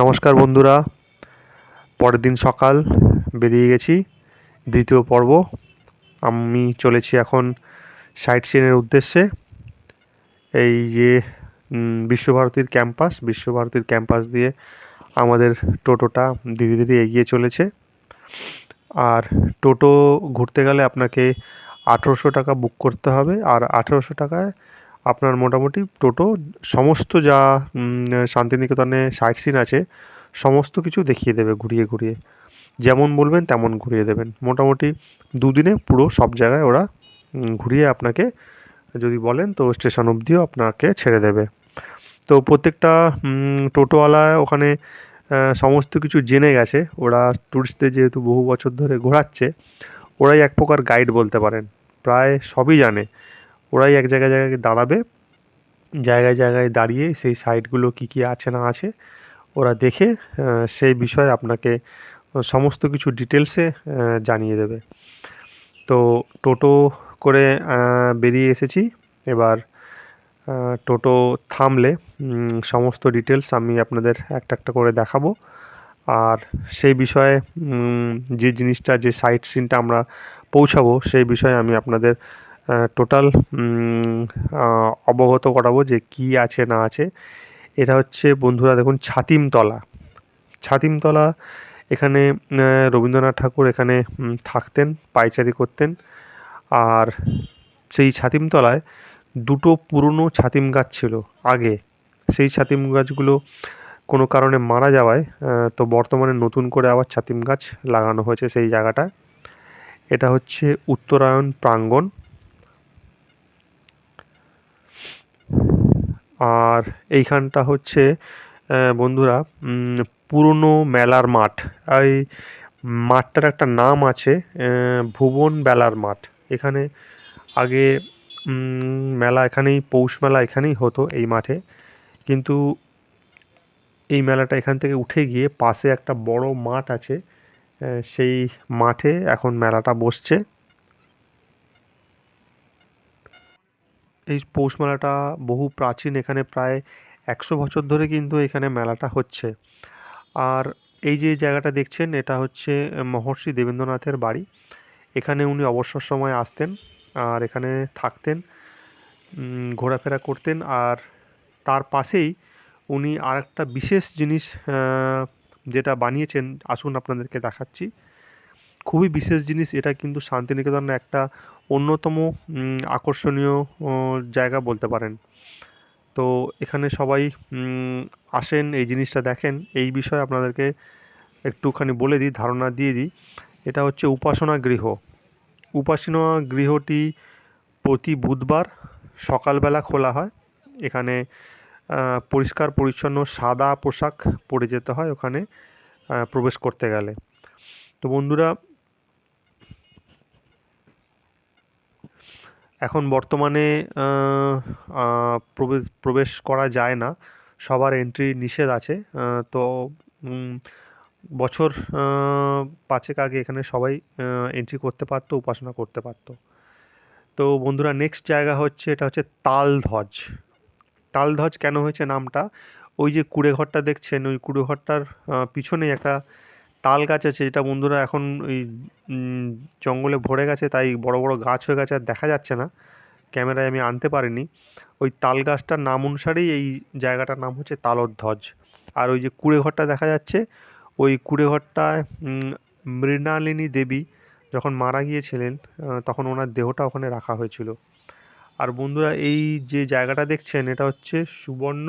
নমস্কার বন্ধুরা। পরের দিন সকাল, বেরিয়ে গেছি। দ্বিতীয় পর্ব। আমি চলেছি এখন সাইট সিনের উদ্দেশ্যে। এই যে বিশ্বভারতীর ক্যাম্পাস বিশ্বভারতীর ক্যাম্পাস দিয়ে আমাদের টোটোটা ধীরে ধীরে এগিয়ে চলেছে। আর টোটো ঘুরতে গেলে আপনাকে আঠেরোশো টাকা বুক করতে হবে। আর আঠেরোশো টাকায় আপনার মোটামুটি টোটো, সমস্ত যা শান্তিনিকেতনে সাইট সিন আছে, সমস্ত কিছু দেখিয়ে দেবে ঘুরিয়ে ঘুরিয়ে। যেমন বলবেন তেমন ঘুরিয়ে দেবেন। মোটামুটি দুদিনে পুরো সব জায়গায় ওরা ঘুরিয়ে আপনাকে যদি বলেন তো স্টেশন অবধিও আপনাকে ছেড়ে দেবে। তো প্রত্যেকটা টোটোওয়ালা ওখানে সমস্ত কিছু জেনে গেছে। ওরা ট্যুরিস্টদের যেহেতু বহু বছর ধরে ঘোরাচ্ছে, ওরাই এক প্রকার গাইড বলতে পারেন। প্রায় সবই জানে। ওরাই এক জায়গায় জায়গায় দাঁড়াবে। জায়গায় জায়গায় দাঁড়িয়ে সেই সাইটগুলো কী কী আছে না আছে ওরা দেখে সেই বিষয়ে আপনাকে সমস্ত কিছু ডিটেলসে জানিয়ে দেবে। তো টোটো করে বেরিয়ে এসেছি। এবার টোটো থামলে সমস্ত ডিটেলস আমি আপনাদের একটা একটা করে দেখাবো। আর সেই বিষয়ে যে জিনিসটা, যে সাইট সিনটা আমরা পৌঁছাবো, সেই বিষয়ে আমি আপনাদের টোটাল অবগত করাবো যে কি আছে না আছে। এটা হচ্ছে বন্ধুরা দেখুন, ছাতিমতলা। ছাতিমতলা এখানে রবীন্দ্রনাথ ঠাকুর এখানে থাকতেন পায়চারি করতেন। আর সেই ছাতিমতলায় দুটো পুরনো ছাতিম গাছ ছিল আগে। সেই ছাতিম গাছগুলো কোনো কারণে মারা যাওয়ায় তো বর্তমানে নতুন করে আবার ছাতিম গাছ লাগানো হয়েছে সেই জায়গাটা। এটা হচ্ছে উত্তরায়ণ প্রাঙ্গণ। আর এইখানটা হচ্ছে বন্ধুরা পুরনো মেলার মাঠ। এই মাঠটার একটা নাম আছে ভুবন বেলার মাঠ। এখানে আগে মেলা এখানেই, পৌষ মেলা এখানেই হতো এই মাঠে। কিন্তু এই মেলাটা এখান থেকে উঠে গিয়ে পাশে একটা বড় মাঠ আছে সেই মাঠে এখন মেলাটা বসছে। এই পৌষ মেলাটা বহু প্রাচীন, এখানে প্রায় একশো বছর ধরে কিন্তু এখানে মেলাটা হচ্ছে। আর এই যে জায়গাটা দেখছেন, এটা হচ্ছে মহর্ষি দেবেন্দ্রনাথের বাড়ি। এখানে উনি অবসর সময় আসতেন আর এখানে থাকতেন ঘোরাফেরা করতেন। আর তার পাশেই উনি আর একটা বিশেষ জিনিস যেটা বানিয়েছেন, আসুন আপনাদেরকে দেখাচ্ছি। খুবই বিশেষ জিনিস, এটা কিন্তু শান্তিনিকেতনের একটা অন্যতম আকর্ষণীয় জায়গা বলতে পারেন। তো এখানে সবাই আসেন, এই জিনিসটা দেখেন। এই বিষয়ে আপনাদেরকে একটুখানি বলে দিই, ধারণা দিয়ে দিই। এটা হচ্ছে উপাসনা গৃহ। উপাসনা গৃহটি প্রতি বুধবার সকালবেলা খোলা হয়। এখানে পরিষ্কার, পরিচ্ছন্ন, সাদা পোশাক পরে যেতে হয় ওখানে প্রবেশ করতে গেলে। তো বন্ধুরা এখন বর্তমানে প্রবেশ প্রবেশ করা যায় না। সবার এন্ট্রি নিষেধ আছে। তো বছর পাঁচেক আগে এখানে সবাই এন্ট্রি করতে পারতো উপাসনা করতে পারতো। তো বন্ধুরা নেক্সট জায়গা হচ্ছে এটা হচ্ছে তালধ্বজ। তালধ্বজ কেন হয়েছে নামটা? ওই যে কুড়ে ঘরটা দেখছেন ওই কুড়ে ঘরটার আহ, পিছনেই একটা তাল গাছ আছে, যেটা বন্ধুরা এখন ওই জঙ্গলে ভরে গেছে, তাই বড় বড় গাছ হয়ে গেছে, আর দেখা যাচ্ছে না। ক্যামেরায় আমি আনতে পারিনি। ওই তাল গাছটার নাম অনুসারেই এই জায়গাটার নাম হচ্ছে তালধ্বজ। আর ওই যে কুড়ে ঘরটা দেখা যাচ্ছে, ওই কুড়ে ঘরটায় মৃণালিনী দেবী যখন মারা গিয়েছিলেন তখন ওনার দেহটা ওখানে রাখা হয়েছিল। আর বন্ধুরা এই যে জায়গাটা দেখছেন, এটা হচ্ছে সুবর্ণ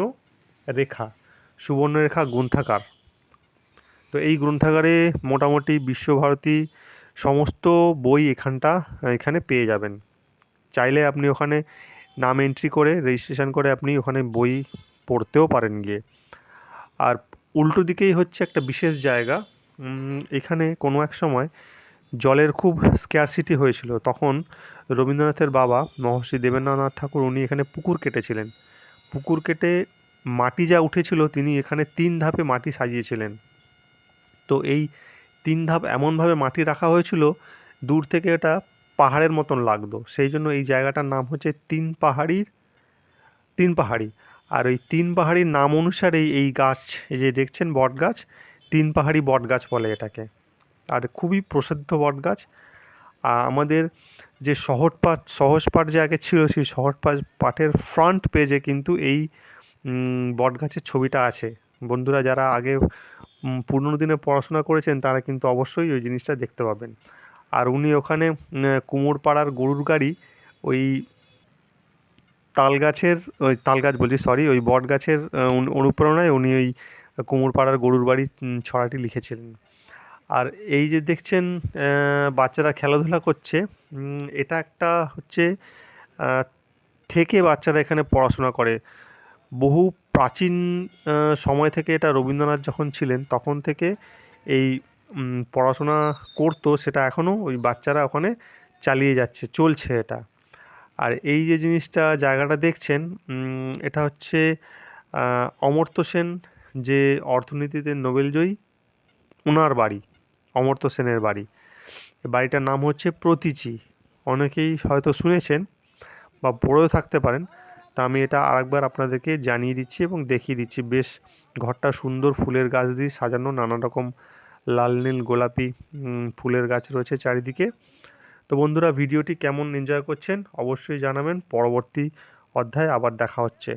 রেখা। সুবর্ণ রেখা গ্রন্থাগার তো এই গ্রন্থাগারে মোটামুটি বিশ্বভারতী সমস্ত বই এখানটা, এখানে পেয়ে যাবেন। চাইলে আপনি ওখানে নাম এন্ট্রি করে রেজিস্ট্রেশন করে আপনি ওখানে বই পড়তেও পারেন গিয়ে। আর উল্টো দিকেই হচ্ছে একটা বিশেষ জায়গা। এখানে কোনো এক সময় জলের খুব স্ক্যারসিটি হয়েছিল। তখন রবীন্দ্রনাথের বাবা মহর্ষি দেবেন্দ্রনাথ ঠাকুর, উনি এখানে পুকুর কেটেছিলেন। পুকুর কেটে মাটি যা উঠেছিল, তিনি এখানে তিন ধাপে মাটি সাজিয়েছিলেন। তো এই তিন ধাপ এমনভাবে মাটি রাখা হয়েছিল, দূর থেকে এটা পাহাড়ের মতন লাগতো। সেই জন্য এই জায়গাটার নাম হচ্ছে তিন পাহাড়ির, তিন পাহাড়ি। আর ওই তিন পাহাড়ির নাম অনুসারেই এই গাছ, এই যে দেখছেন বট গাছ তিন পাহাড়ি বট গাছ বলে এটাকে। আর খুবই প্রসিদ্ধ বট গাছ আমাদের যে সহজ পাঠ সহজ পাঠ যে আগে ছিল, সেই সহজ পাঠ পাঠের ফ্রন্ট পেজে কিন্তু এই বট গাছের ছবিটা আছে। বন্ধুরা যারা আগে পুরনো দিনে পড়াশোনা করেছেন, তারা কিন্তু অবশ্যই ওই জিনিসটা দেখতে পাবেন। আর উনি ওখানে কুমোরপাড়ার গরুর গাড়ি, ওই তাল গাছের ওই তাল গাছ বলছি সরি ওই বট গাছের অনুপ্রেরণায় উনি ওই কুমোরপাড়ার গরুর বাড়ি ছড়াটি লিখেছিলেন। আর এই যে দেখছেন বাচ্চারা খেলাধুলা করছে এটা একটা হচ্ছে থেকে বাচ্চারা এখানে পড়াশোনা করে। বহু প্রাচীন সময় থেকে এটা রবীন্দ্রনাথ যখন ছিলেন, তখন থেকে এই পড়াশোনা করতো সেটা এখনও ওই বাচ্চারা ওখানে চালিয়ে যাচ্ছে, চলছে এটা। আর এই যে জিনিসটা জায়গাটা দেখছেন এটা হচ্ছে অমর্ত্য সেন যে অর্থনীতিতে নোবেলজয়ী ওনার বাড়ি, অমর্ত্য সেনের বাড়ি। বাড়িটার নাম হচ্ছে প্রতীচি। অনেকেই হয়তো শুনেছেন বা পড়েও থাকতে পারেন। তা আমি এটা আরেকবার আপনাদেরকে জানিয়ে দিচ্ছি এবং দেখিয়ে দিচ্ছি। বেশ, ঘরটা সুন্দর ফুলের গাছ দিয়ে সাজানো, নানা রকম লাল, নীল, গোলাপি ফুলের গাছ রয়েছে চারিদিকে। তো বন্ধুরা, ভিডিওটি কেমন এনজয় করছেন অবশ্যই জানাবেন। পরবর্তী অধ্যায় আবার দেখা হচ্ছে।